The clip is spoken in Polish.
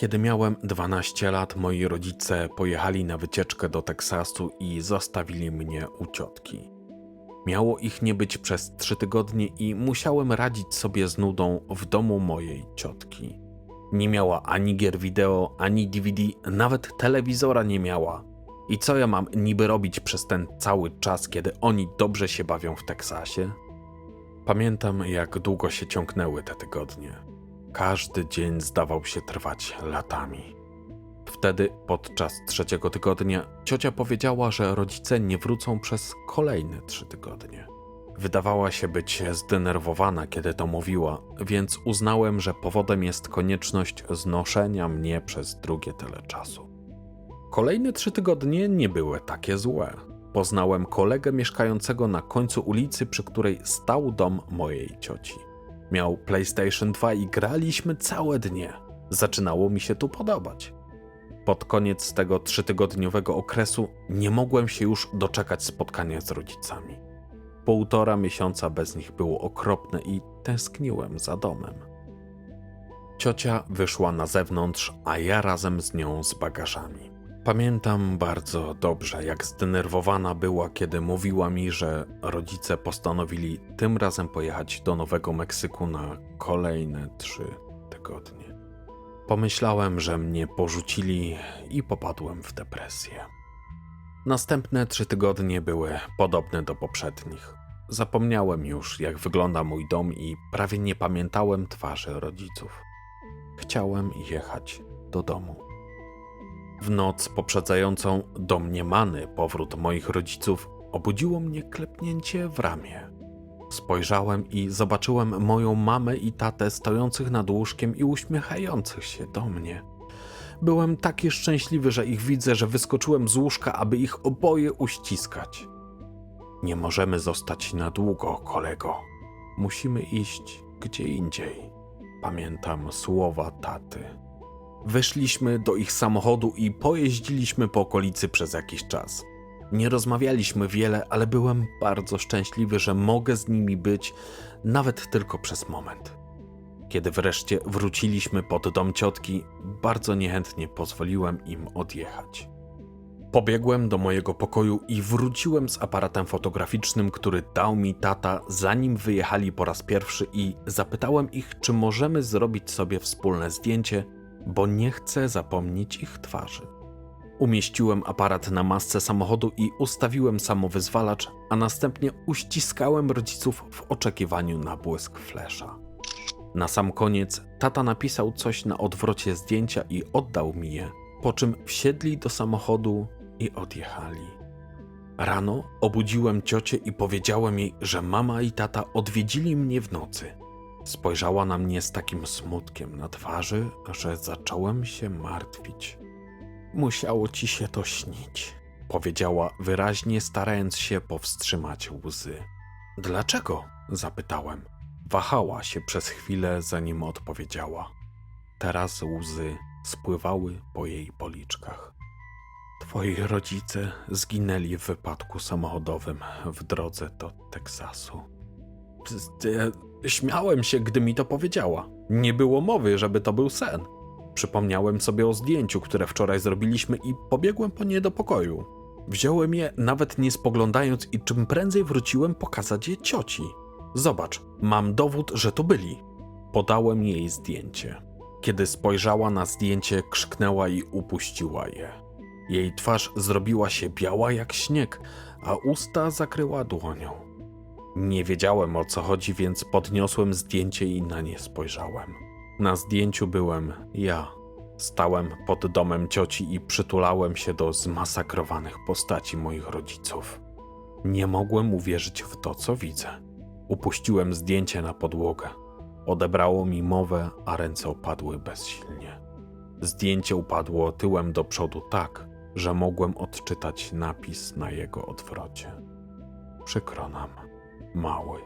Kiedy miałem 12 lat, moi rodzice pojechali na wycieczkę do Teksasu i zostawili mnie u ciotki. Miało ich nie być przez trzy tygodnie i musiałem radzić sobie z nudą w domu mojej ciotki. Nie miała ani gier wideo, ani DVD, nawet telewizora nie miała. I co ja mam niby robić przez ten cały czas, kiedy oni dobrze się bawią w Teksasie? Pamiętam, jak długo się ciągnęły te tygodnie. Każdy dzień zdawał się trwać latami. Wtedy, podczas trzeciego tygodnia, ciocia powiedziała, że rodzice nie wrócą przez kolejne trzy tygodnie. Wydawała się być zdenerwowana, kiedy to mówiła, więc uznałem, że powodem jest konieczność znoszenia mnie przez drugie tyle czasu. Kolejne trzy tygodnie nie były takie złe. Poznałem kolegę mieszkającego na końcu ulicy, przy której stał dom mojej cioci. Miał PlayStation 2 i graliśmy całe dnie. Zaczynało mi się tu podobać. Pod koniec tego trzytygodniowego okresu nie mogłem się już doczekać spotkania z rodzicami. Półtora miesiąca bez nich było okropne i tęskniłem za domem. Ciocia wyszła na zewnątrz, a ja razem z nią z bagażami. Pamiętam bardzo dobrze, jak zdenerwowana była, kiedy mówiła mi, że rodzice postanowili tym razem pojechać do Nowego Meksyku na kolejne trzy tygodnie. Pomyślałem, że mnie porzucili i popadłem w depresję. Następne trzy tygodnie były podobne do poprzednich. Zapomniałem już, jak wygląda mój dom i prawie nie pamiętałem twarzy rodziców. Chciałem jechać do domu. W noc poprzedzającą domniemany powrót moich rodziców obudziło mnie klepnięcie w ramię. Spojrzałem i zobaczyłem moją mamę i tatę stojących nad łóżkiem i uśmiechających się do mnie. Byłem taki szczęśliwy, że ich widzę, że wyskoczyłem z łóżka, aby ich oboje uściskać. Nie możemy zostać na długo, kolego. Musimy iść gdzie indziej. Pamiętam słowa taty. Wyszliśmy do ich samochodu i pojeździliśmy po okolicy przez jakiś czas. Nie rozmawialiśmy wiele, ale byłem bardzo szczęśliwy, że mogę z nimi być, nawet tylko przez moment. Kiedy wreszcie wróciliśmy pod dom ciotki, bardzo niechętnie pozwoliłem im odjechać. Pobiegłem do mojego pokoju i wróciłem z aparatem fotograficznym, który dał mi tata, zanim wyjechali po raz pierwszy, i zapytałem ich, czy możemy zrobić sobie wspólne zdjęcie, bo nie chcę zapomnieć ich twarzy. Umieściłem aparat na masce samochodu i ustawiłem samowyzwalacz, a następnie uściskałem rodziców w oczekiwaniu na błysk flesza. Na sam koniec tata napisał coś na odwrocie zdjęcia i oddał mi je, po czym wsiedli do samochodu i odjechali. Rano obudziłem ciocię i powiedziałem jej, że mama i tata odwiedzili mnie w nocy. Spojrzała na mnie z takim smutkiem na twarzy, że zacząłem się martwić. Musiało ci się to śnić, powiedziała wyraźnie, starając się powstrzymać łzy. Dlaczego? zapytałem. Wahała się przez chwilę, zanim odpowiedziała. Teraz łzy spływały po jej policzkach. Twoi rodzice zginęli w wypadku samochodowym w drodze do Teksasu. Śmiałem się, gdy mi to powiedziała. Nie było mowy, żeby to był sen. Przypomniałem sobie o zdjęciu, które wczoraj zrobiliśmy i pobiegłem po nie do pokoju. Wziąłem je, nawet nie spoglądając, i czym prędzej wróciłem pokazać je cioci. Zobacz, mam dowód, że tu byli. Podałem jej zdjęcie. Kiedy spojrzała na zdjęcie, krzyknęła i upuściła je. Jej twarz zrobiła się biała jak śnieg, a usta zakryła dłonią. Nie wiedziałem o co chodzi, więc podniosłem zdjęcie i na nie spojrzałem. Na zdjęciu byłem ja. Stałem pod domem cioci i przytulałem się do zmasakrowanych postaci moich rodziców. Nie mogłem uwierzyć w to, co widzę. Upuściłem zdjęcie na podłogę. Odebrało mi mowę, a ręce opadły bezsilnie. Zdjęcie upadło tyłem do przodu tak, że mogłem odczytać napis na jego odwrocie. Przykro nam, mały.